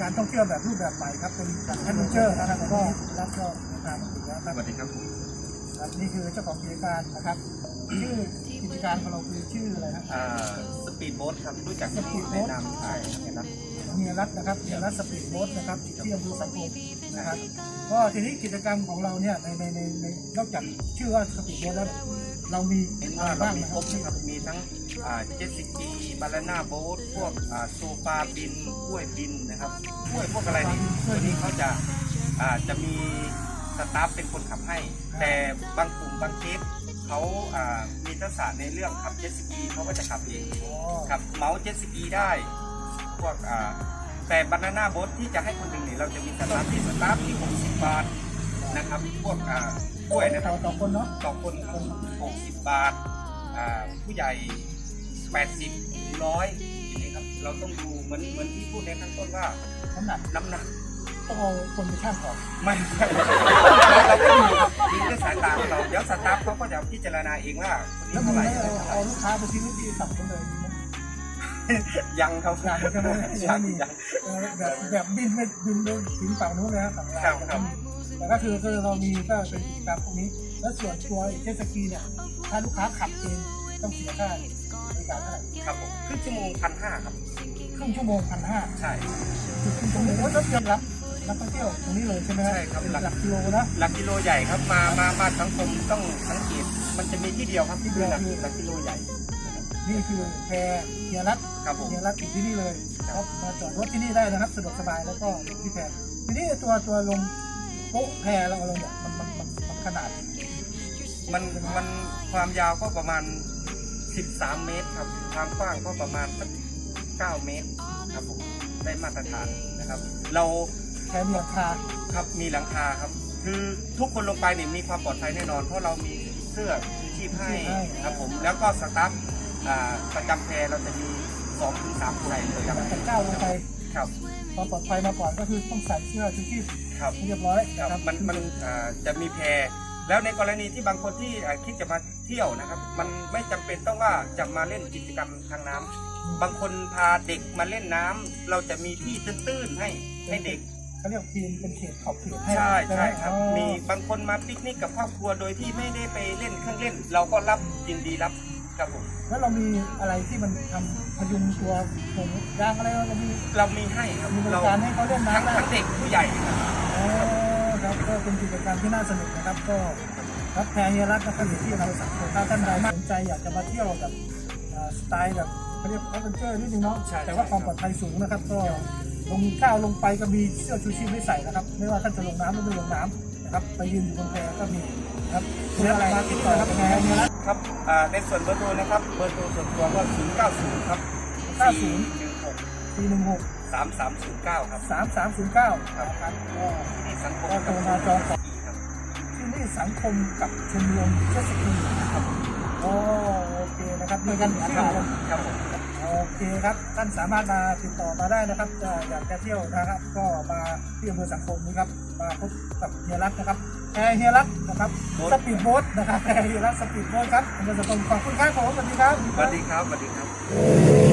การท่องเที่ยวแบบรูปแบบใหม่ครับ เป็นแบบแอดเวนเจอร์นะครับแล้วก็รับก็เดินทางมาถึงแล้วครับสวัสดีครับผมครับนี่คือเจ้าของกิจการนะครับ ชื่อกิจการของเราคือชื่ออะไรครับอ่าสปีดโบ๊ทครับรู้จักสปีดโบ๊ในทนามไทยนะครับเฮียรัตนะครับเฮียรัตสปีดโบ๊ทนะครับที่อำเภอสังคมนะครับก็ทีนี้กิจกรรมของเราเนี่ยในในในในนอกจากชื่อว่าสปีดโบ๊ทแล้วเรามีเห็นอะว่าไรเราบ้างมีนะคครรับบนะครับมีทั้งอ่า เจ็ตสกีบาลาน่าโบ๊ทพวกอ่าโซฟาบินกล้วยบินนะครับกล้วยพวกอะไรนี่ตัวนี้เขาจะอ่าจะมีสตาฟเป็นคนขับให้ แต่บางกลุ่มบางเคสเขาอ่ามีทักษะในเรื่องขับเจ็ตสกีเขาก็จะขับเองอ๋อขับเมาส์เจ็ตสกีได้พวกอ่าแต่บานาน่าโบ๊ทที่จะให้คนหนึ่งเนี่ยเราจะมีสตาร์ทที่สตาร์ทที่60บาทนะครับพวกอ่ากล้วยนะคต่รัอบต่อคนเนาะต่อคนคน60 บาทอ่าผู้ใหญ่ 80ร้อยอย่างนี้ครับ เราต้องดูเหมือนเหมือนที่พูดในข้างต้นว่าน้ำหนักน้ำหนักต้องเอาคนไปช่างก่อนไม่ไม่เราเราก็ดูดูด้วยสายตาของเราเดี๋ยวสตาฟเขาก็จะพิจารณาเองว่าคนนี้แล้วมึเท่างไหร่ไม่เอาเอาลูกค้าไปทิ้งที่ตับคนเลยยังครับอย่างใช่ไหมยัยังงมียัง เออแบบแบบบินไปบินไปถึงฝั่งนู้นเลยนะฝั่งลาครับวครับ แต่ก็คือคือเรามีก็เป็นกิจกรรมพวกนี้ แล้วส่วนตัวเจตสกีเนี่ยถ้าลูกค้าขับเอง ต้องเสียค่าบริการเท่าไหร่ครับผมครึ่งชั่วโมงพันห้าครับ ครึ่งชั่วโมงพันห้าใช่ จุดครึ่งชั่วโมงแล้วก็เตรียมรับนักท่องเที่ยวตรงนี้เลยใช่ไหมฮะใช่ครับเป็นหลักกิโลนะ หลักกิโลใหญ่ครับมามามาสังคมต้องสังเกตมันจะมีที่เดียวครับที่คือหลักหลักกิโลใหญ่นะครับนี่คือแพรเฮียรัตครับผม เฮียรัตอยู่ที่นี่เลยครับมาจอดรถที่นี่ได้นะครับสะดวกสบายแล้วก็อยู่ที่แพรทีนี้ตัวตัวลงโป๊ะแพรเราเราเนี่ยมันมันมันมันขนาดมันมันความยาวก็ประมาณ 13 เมตรครับความกว้างก็ประมาณสัก9เมตรครับผมได้มาตรฐานนะครับ เราแพรมีราคาครับมีหลังคาครับ คือทุกคนลงไปเนี่ยมีความปลอดภัยแน่นอน เพราะเรามีเสื้อชูชีพให้ครับผมแล้วก็สตาฟอ่าประจำแพรเราจะมี2ถึง3คนเลยครับแต่ก้าวลงไปครับความปลอดภัยมาก่อนก็คือต้องใส่เสื้อชูชีพครับให้เรียบร้อยครับนะครับมันมันอ่าจะมีแพร แล้วในกรณีที่บางคนที่อ่าคิดจะมาเที่ยวนะครับ มันไม่จำเป็นต้องว่าจะมาเล่นกิจกรรมทางน้ำบางคนพาเด็กมาเล่นน้ำเราจะมีที่ตื้นๆให้ให้เด็กเขาเรียกปีนเป็นเขตขอบเขตให้ใช่ไหมใช่ครับอ๋อมีบางคนมาปิกนิกกับครอบครัวโดยที่ไม่ได้ไปเล่นเครื่องเล่น เราก็รับยินดีรับครับผมแล้วเรามีอะไรที่มันทำพยุงตัวผมยางอะไรเรามีเรามีให้ครับมีบริเราการให้เขาเล่นทั้งน้ำได้ทั้งเด็กผู้ใหญ่ครับ อ๋อครับ ก็เป็นกิจกรรมที่น่าสนุกนะครับ ก็รับแพรเฮียรัตนะครับอยู่ที่เราสังคมถ้าท่านใดสนใจอยากจะมาเที่ยวแบบเอ่อสไตล์แบบเขาเรียกแอดเวนเจอร์นิดนึงเนาะแต่ว่าความปลอดภัยสูงนะครับ ก็ลงก้าวลงไปก็มีเสื้อชูชีพให้ใส่นะครับ ไม่ว่าท่านจะลงน้ำหรือไม่ลงน้ำนะครับไปยืนอยู่บนแพก็มีนะครับเรื่องอะไรมาติดต่อครับแพรเฮียรัตครับอ่าในส่วนเบอร์โทรนะครับเบอร์โทรส่วนตัวก็090ครับ90 416 สี่หนึ่งหก3309ครับสามสามศูนย์เก้านะครับก็ที่นี่สังคมก็โทรมาจองของครับที่นี่สังคมกับชมรมเจตสกีนะครับโอโอเคนะครับด้วยกันชื่อกันครับผมโอเคครับท่านสามารถมาติดต่อมาได้นะครับจะอยากจะเที่ยวนะครับ ก็มาที่อำเภอสังคมนี้ครับมาพบกับเฮียรัตนะครับแอร์เฮียรัตนะครับสปีดโบ๊ทนะครับแอร์เฮียรัตสปีดโบ๊ทครับอำเภอสังคมขอบคุณครับผมสวัสดีครับสวัสดีครับสวัสดีครับ